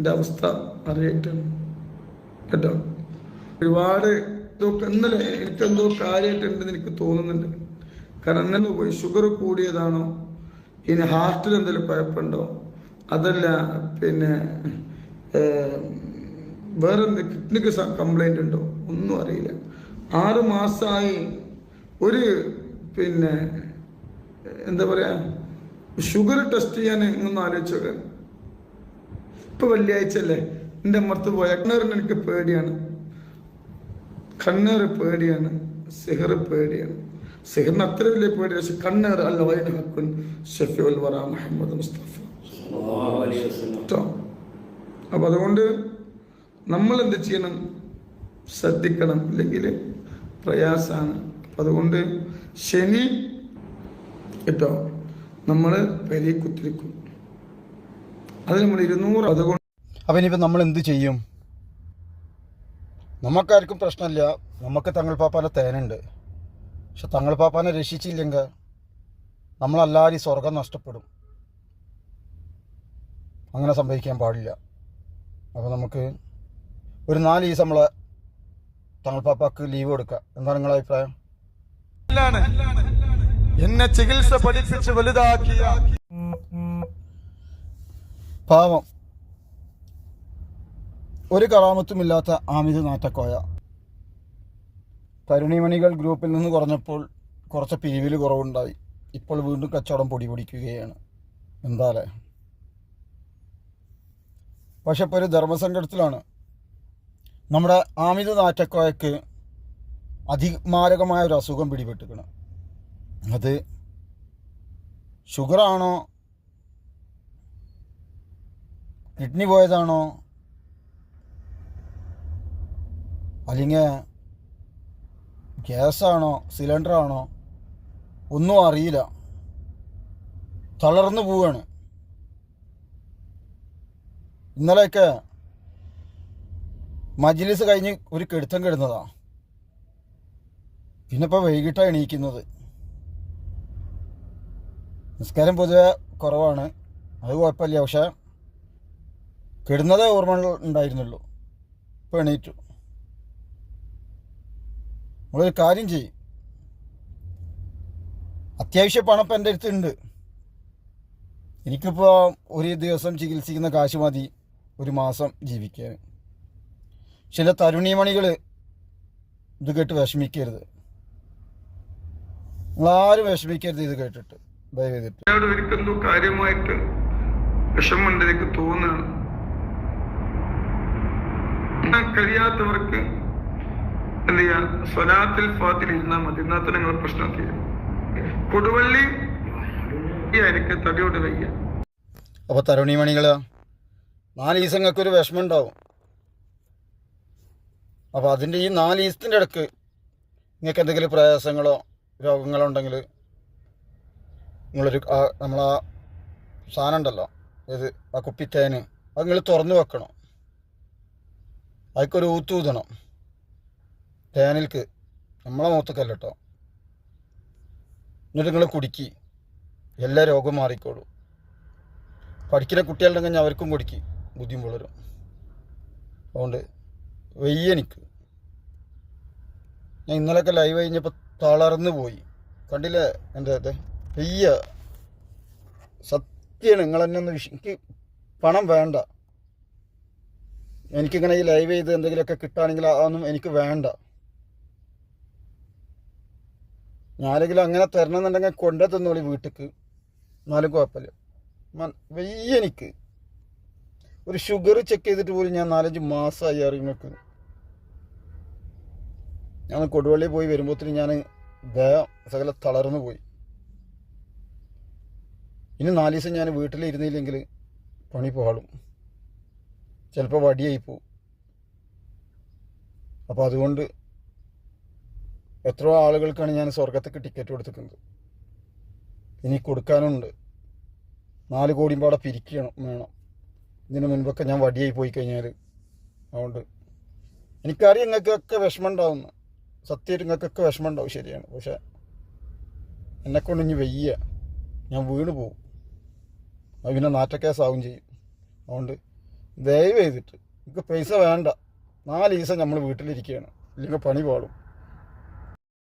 എന്റെ അവസ്ഥ അറിയായിട്ടാണ്. കേട്ടോ? ഒരുപാട് ഇതൊക്കെ ഇന്നലെ എനിക്കെന്തോ കാര്യമായിട്ടുണ്ടെന്ന് എനിക്ക് തോന്നുന്നുണ്ട്. കാരണം ഇന്നലെ പോയി? ഷുഗർ കൂടിയതാണോ? ഇനി ഹാർട്ടിൽ എന്തെങ്കിലും കുഴപ്പമുണ്ടോ? അതല്ല പിന്നെ വേറെ എന്ത് കിഡ്നിക്ക് കംപ്ലൈന്റ് ഉണ്ടോ? ഒന്നും അറിയില്ല. ആറ് മാസമായി ഒരു പിന്നെ എന്താ പറയാ ഷുഗർ ടെസ്റ്റ് ചെയ്യാൻ ഇങ്ങൊന്ന് ആലോചിച്ച് ഇപ്പൊ വെള്ളിയാഴ്ച അല്ലേ? എന്റെ അമ്മർത്ത് പോയ കണ്ണേറിന് എനിക്ക് പേടിയാണ്. കണ്ണേറ് പേടിയാണ്. സിഹർ പേടിയാണ്. സിഹറിന് അത്ര വലിയ പേടി പക്ഷെ കണ്ണേറ് അല്ല. വൈന ഹക്കുൻ ഷഫീഉൽ വറ മുഹമ്മദ് മുസ്തഫ. അപ്പൊ അതുകൊണ്ട് നമ്മൾ എന്ത് ചെയ്യണം? ശ്രദ്ധിക്കണം. ഇല്ലെങ്കിൽ പ്രയാസാണ്. അതുകൊണ്ട് ശനി കേട്ടോ നമ്മൾ പെരി കുത്തിരിക്കും. അത് നമ്മൾ ഇരുന്നൂറ് അതുകൊണ്ട് അപ്പം ഇനിയിപ്പോൾ നമ്മൾ എന്ത് ചെയ്യും? നമുക്കാർക്കും പ്രശ്നമില്ല. നമുക്ക് തങ്ങൾ പാപ്പാന്റെ തേനുണ്ട്. പക്ഷെ തങ്ങൾ പാപ്പാനെ രക്ഷിച്ചില്ലെങ്കിൽ നമ്മളെല്ലാവരും സ്വർഗം നഷ്ടപ്പെടും. അങ്ങനെ സംഭവിക്കാൻ പാടില്ല. അപ്പോൾ നമുക്ക് ഒരു നാല് ദിവസം നമ്മളെ തങ്ങൾ പാപ്പാക്ക് ലീവ് കൊടുക്കുക. എന്താണ് നിങ്ങളുടെ അഭിപ്രായം? എന്നെ ചികിത്സ പഠിപ്പിച്ച് വലുതാക്കിയ പാവം. ഒരു കറാമത്തുമില്ലാത്ത ആമിദ് നാറ്റക്കോയ. തരുണിമണികൾ ഗ്രൂപ്പിൽ നിന്ന് കുറഞ്ഞപ്പോൾ കുറച്ച് പിരിവിൽ കുറവുണ്ടായി. ഇപ്പോൾ വീണ്ടും കച്ചവടം പൊടി പൊടിക്കുകയാണ്. എന്താലേ? പക്ഷെ ഇപ്പോൾ ഒരു ധർമ്മസങ്കടത്തിലാണ്. നമ്മുടെ ആമിത നാറ്റക്കോയക്ക് അതിമാരകമായ ഒരു അസുഖം പിടിപെട്ടിക്കണം അത് ഷുഗറാണോ കിഡ്നി പോയതാണോ? അല്ലെങ്കിൽ ഗ്യാസാണോ? സിലിണ്ടറാണോ? ഒന്നും അറിയില്ല. തളർന്നു പോവാണ്. ഇന്നലെയൊക്കെ മജ്ലിസ് കഴിഞ്ഞ് ഒരു കെടുത്തം കിടന്നതാ. പിന്നെ ഇപ്പോൾ വൈകിട്ടാണ് എണീക്കുന്നത്. നിസ്കാരം പൊതുവെ കുറവാണ്. അത് കുഴപ്പമില്ല. പക്ഷേ കിടുന്നതേ ഓർമ്മ ഉണ്ടായിരുന്നുള്ളൂ. ഇപ്പോൾ എണീറ്റു. നമ്മളൊരു കാര്യം ചെയ്യും. അത്യാവശ്യ പണം ഇപ്പം എന്റെ അടുത്തുണ്ട് എനിക്കിപ്പോൾ ഒരു ദിവസം ചികിത്സിക്കുന്ന കാശ് മതി. ഒരു മാസം ജീവിക്കാൻ. ചില തരുണിമണികൾ ഇത് കേട്ട് വിഷമിക്കരുത്. നിങ്ങളാരും വിഷമിക്കരുത് ഇത് കേട്ടിട്ട്. ദയവ് ചെയ്തിട്ട്. കാര്യമായിട്ട് വിഷമമുണ്ട് എനിക്ക് തോന്നുകയാണ്. ഞാൻ കഴിയാത്തവർക്ക് എന്ത് സ്വലാത്തിൽ ഫാത്തിൽ ഇരുന്നാൽ മതി. എന്നാൽ തന്നെ നിങ്ങളെ പ്രശ്നം തീരും. കൊടുവള്ളി ആയിരിക്കും തടിയോട് വയ്യ. അപ്പോൾ തരുണിമണികൾ നാല് ദിവസങ്ങൾക്ക് ഒരു വിഷമം ഉണ്ടാവും അപ്പോൾ അതിന്റെ ഈ നാല് ദിവസത്തിന്റെ ഇടയ്ക്ക് നിങ്ങൾക്ക് എന്തെങ്കിലും പ്രയാസങ്ങളോ രോഗങ്ങളോ ഉണ്ടെങ്കിൽ നിങ്ങളൊരു നമ്മളാ സാധനം ഉണ്ടല്ലോ. ഇത് ആ കുപ്പിത്തേന്. അത് നിങ്ങൾ തുറന്നു വെക്കണം. അതിക്കൊരു ഊത്ത് ഊതണം തേനിൽക്ക്. നമ്മളെ മൂത്തക്കല്ല കേട്ടോ എന്നിട്ട് നിങ്ങൾ കുടിക്കി. എല്ലാ രോഗവും മാറിക്കോളൂ. പഠിക്കുന്ന കുട്ടികളുണ്ടെങ്കിൽ അവർക്കും കുടിക്കി. ബുദ്ധിയും വളരും. അതുകൊണ്ട് വെയ്യനിക്ക് ഞാൻ ഇന്നലെയൊക്കെ ലൈവ് കഴിഞ്ഞപ്പോൾ തളർന്നു പോയി. കണ്ടില്ലേ എന്റെ അതെ? വെയ്യ. സത്യമാണ് നിങ്ങൾ എന്നെ ഒന്ന് വിഷ എനിക്ക് പണം വേണ്ട. എനിക്കിങ്ങനെ ഈ ലൈവ് ചെയ്ത് എന്തെങ്കിലുമൊക്കെ കിട്ടുകയാണെങ്കിൽ അതൊന്നും എനിക്ക് വേണ്ട. ഞാനെങ്കിലും അങ്ങനെ തരണമെന്നുണ്ടെങ്കിൽ കൊണ്ടേ തന്നോളി വീട്ടിക്ക്. എന്നാലും കുഴപ്പമില്ല. വലിയ എനിക്ക്. ഒരു ഷുഗർ ചെക്ക് ചെയ്തിട്ട് പോലും ഞാൻ നാലഞ്ച് മാസമായി അറിയുന്നൊക്കെ ഞാൻ കൊടുവള്ളി പോയി വരുമ്പോഴത്തേന് ഞാൻ ദേഹം സകല തളർന്നു പോയി. ഇനി നാല് ദിവസം ഞാൻ വീട്ടിലിരുന്നില്ലെങ്കിൽ പണി പാളും. ചിലപ്പോൾ വടിയായി പോവും. അപ്പോൾ അതുകൊണ്ട് എത്രയോ ആളുകൾക്കാണ് ഞാൻ സ്വർഗത്തേക്ക് ടിക്കറ്റ് കൊടുത്തിരിക്കുന്നത്. ഇനി കൊടുക്കാനുണ്ട്. നാല് കോടിയും പാടെ പിരിക്കണം വേണം. ഇതിനു മുൻപൊക്കെ ഞാൻ വടിയായി പോയി കഴിഞ്ഞാൽ അതുകൊണ്ട് എനിക്കറിയാം നിങ്ങൾക്കൊക്കെ വിഷമം ഉണ്ടാവുന്നു സത്യമായിട്ട് നിങ്ങൾക്കൊക്കെ വിഷമം ഉണ്ടാവും ശരിയാണ്. പക്ഷേ എന്നെക്കൊണ്ട് ഇനി വെയ്യ. ഞാൻ വീണ് പോവും അത് പിന്നെ നാറ്റക്കേസാവും ചെയ്യും. അതുകൊണ്ട് ദയവ് ചെയ്തിട്ട്. നിങ്ങൾക്ക് പൈസ വേണ്ട. നാല് ദിവസം നമ്മൾ വീട്ടിലിരിക്കുകയാണ്. ഇല്ലെങ്കിൽ പണി പാടും